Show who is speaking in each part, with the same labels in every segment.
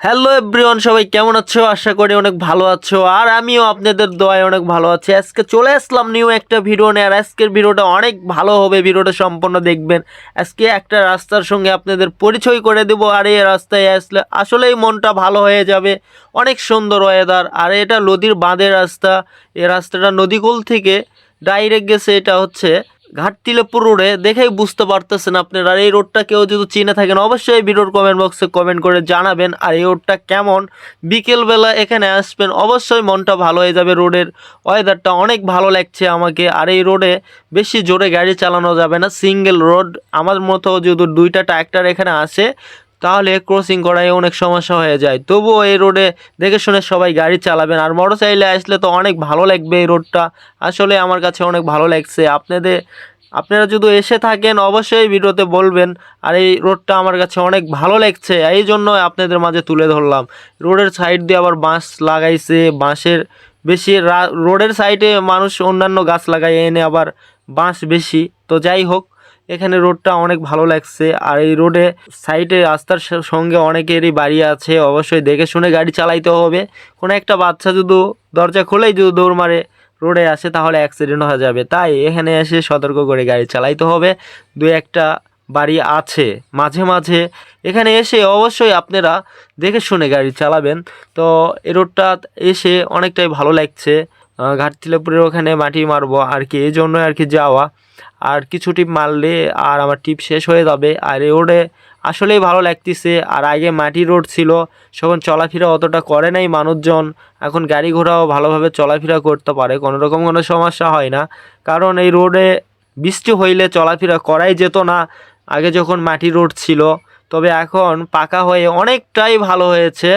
Speaker 1: Hello everyone সবাই কেমন আছো? আশা করি অনেক ভালো আছো। আর আমিও আপনাদের দোয়ায় অনেক ভালো আছি। আজকে চলে আসলাম নিউ একটা ভিডিও নিয়ে। আর আজকের ভিডিওটা অনেক ভালো হবে। ভিডিওটা সম্পূর্ণ দেখবেন। আজকে একটা রাস্তার সঙ্গে আপনাদের পরিচয় করে দেবো। আর এই রাস্তায় আসলে আসলেই মনটা ভালো হয়ে যাবে। অনেক সুন্দর ওয়েদার আর এটা নদীর বাঁধের রাস্তা। এই রাস্তাটা নদীকুল থেকে ডাইরেক্ট গেছে। এটা হচ্ছে ঘাটতিলেপুর রোডে দেখেই বুঝতে পারতেছেন আপনারা। আর এই রোডটা কেউ যদি চিনে থাকেন, অবশ্যই ভিডিওর কমেন্ট বক্সে কমেন্ট করে জানাবেন, আর এই রোডটা কেমন? বিকেলবেলা এখানে আসবেন, অবশ্যই মনটা ভালো হয়ে যাবে। রোডের ওয়েদারটা অনেক ভালো লাগছে আমাকে, আর এই রোডে বেশি জোরে গাড়ি চালানো যাবে না সিঙ্গেল রোড আমার মতো যদি দুইটা ট্র্যাক্টর এখানে আসে তাহলে ক্রসিং করায় অনেক সমস্যা হয়ে যায়। তবুও এই রোডে দেখে শুনে সবাই গাড়ি চালাবেন। আর মোটর সাইকেলে আসলে তো অনেক ভালো লাগবে এই রোডটা আসলে আমার কাছে অনেক ভালো লাগছে। আপনাদের, আপনারা যদি এসে থাকেন, অবশ্যই ভিডিওতে বলবেন, আর এই রোডটা আমার কাছে অনেক ভালো লাগছে। এই জন্য আপনাদের মাঝে তুলে ধরলাম। রোডের সাইড দিয়ে আবার বাঁশ লাগাইছে। বাঁশের বেশি রোডের সাইডে মানুষ অন্যান্য গাছ লাগায়, এনে আবার বাঁশ বেশি। তো যাই হোক এখানে রোডটা অনেক ভালো লাগছে। আর এই রোডে সাইডে রাস্তার সঙ্গে অনেকেরই বাড়ি আছে। অবশ্যই দেখে শুনে গাড়ি চালাইতে হবে। কোনো একটা বাচ্চা যদি দরজা খুলেই যদি দৌড় মারে, রোডে আসে তাহলে অ্যাক্সিডেন্ট হয়ে যাবে। তাই এখানে এসে সতর্ক করে গাড়ি চালাইতে হবে। দু একটা বাড়ি আছে মাঝে মাঝে। এখানে এসে অবশ্যই আপনারা দেখে শুনে গাড়ি চালাবেন। তো এই রোডটা এসে অনেকটাই ভালো লাগছে। ঘাটতিলেপুরের ওখানে মাটি মারবো, আর কি, এই জন্য আর কি যাওয়া। আর কিছু টিপ মারলে আর আমার টিপ শেষ হয়ে যাবে। আর রোডে আসলেই ভালো লাগতেছে। আর আগে মাটি রোড ছিল তখন চলাফেরা অতটা করে নাই মানুষজন। এখন গাড়ি ঘোড়াও ভালোভাবে চলাফেরা করতে পারে, কোনো রকম কোনো সমস্যা হয় না। কারণ এই রোডে বৃষ্টি হইলে চলাফেরা করাই যেত না। আগে যখন মাটি রোড ছিল তবে এখন পাকা হয়ে অনেকটাই ভালো হয়েছে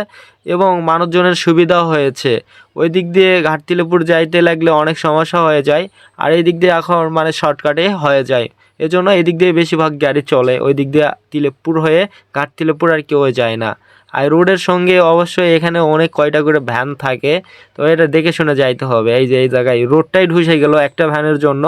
Speaker 1: এবং মানুষজনের সুবিধাও হয়েছে। ওই দিক দিয়ে ঘাটতিলেপুর যাইতে লাগলে অনেক সমস্যা হয়ে যায় আর এই দিক দিয়ে এখন মানে শর্টকাটে হয়ে যায়। এজন্য এই দিক দিয়ে বেশিরভাগ গাড়ি চলে, ওই দিক দিয়ে তিলেপুর হয়ে ঘাট তিলেপুর আর কেউ যায় না। আর রোডের সঙ্গে অবশ্যই এখানে অনেক কয়টা করে ভ্যান থাকে, তো এটা দেখে শুনে যাইতে হবে। এই যে, এই জায়গায় রোডটাই ঢুসে গেল একটা ভ্যানের জন্য।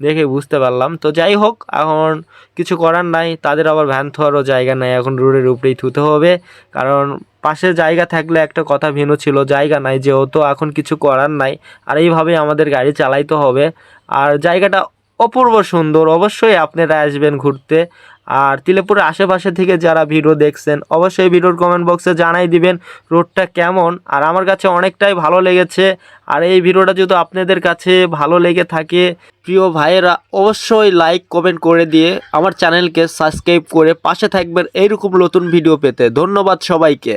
Speaker 1: দেখে বুঝতে পারলাম। তো যাই হোক, এখন কিছু করার নাই। তাদের আবার ভ্যান থোয়ারও জায়গা নাই। এখন রোডের উপরেই থুতে হবে। কারণ পাশে জায়গা থাকলে একটা কথা ভিন্ন ছিল। জায়গা নাই, যেহেতু এখন কিছু করার নাই। আর এইভাবে আমাদের গাড়ি চালাইতে হবে। আর জায়গাটা অপূর্ব সুন্দর। অবশ্যই আপনারা আসবেন ঘুরতে। আর তিলেপুরের আশেপাশে থেকে যারা ভিডিও দেখছেন, অবশ্যই ভিডিওর কমেন্ট বক্সে জানাই দিবেন রোডটা কেমন। আর আমার কাছে অনেকটাই ভালো লেগেছে। আর এই ভিডিওটা যদি আপনাদের কাছে ভালো লেগে থাকে, প্রিয় ভাইয়েরা, অবশ্যই লাইক কমেন্ট করে দিয়ে আমার চ্যানেলকে সাবস্ক্রাইব করে পাশে থাকবেন। এইরকম নতুন ভিডিও পেতে। ধন্যবাদ সবাইকে।